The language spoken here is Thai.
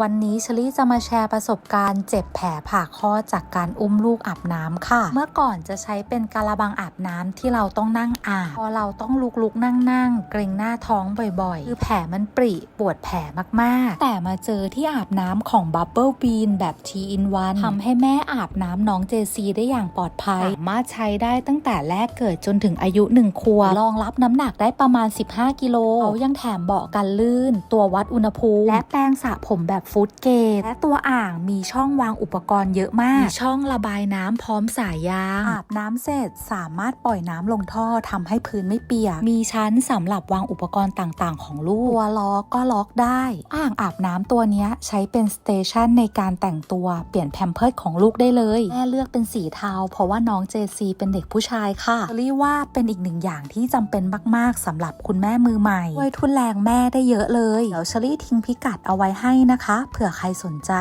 วันนี้ชลี่จะมาแชร์ประสบการณ์เจ็บแผลผ่าคลอจากการอุ้มลูกอาบน้ำค่ะ เมื่อก่อนจะใช้เป็นกาละบังอาบน้ำที่เราต้องนั่งอาบ พอเราต้องลุกลุกนั่งนั่งเกรงหน้าท้องบ่อยๆ คือแผลมันปริปวดแผลมากๆ แต่มาเจอที่อาบน้ำของ Bubble Bean แบบ T in 1ทำให้แม่อาบน้ำน้องเจซีได้อย่างปลอดภัย สามารถใช้ได้ตั้งแต่แรกเกิดจนถึงอายุ1ขวบรองรับน้ำหนักได้ประมาณ 15 กิโลเขายังแถมเบาะกันลื่น ตัววัดอุณหภูมิ และแปรงสระผมแบบฟูดเกต และตัวอ่างมีช่องวางอุปกรณ์เยอะมาก มีช่องระบายน้ำพร้อมสายยาง อาบน้ำเสร็จสามารถปล่อยน้ำลงท่อทำให้พื้นไม่เปียก มีชั้นสำหรับวางอุปกรณ์ต่างๆ ของลูก ตัวล็อกก็ล็อกได้ อ่างอาบน้ำตัวเนี้ยใช้เป็นสเตชันในการแต่งตัวเปลี่ยนแพมเพิร์ดของลูกได้เลยแม่เลือกเป็นสีเทา เพราะว่าน้องเจซีเป็นเด็กผู้ชายค่ะเชอรี่ว่าเป็นอีกหนึ่งอย่างที่จำเป็นมาก ๆสำหรับคุณแม่มือใหม่ช่วยทุนแรงแม่ได้เยอะเลยเดี๋ยวเชอรี่ทิ้งพิกัดเอาไว้ให้นะคะเผื่อใครสนใจ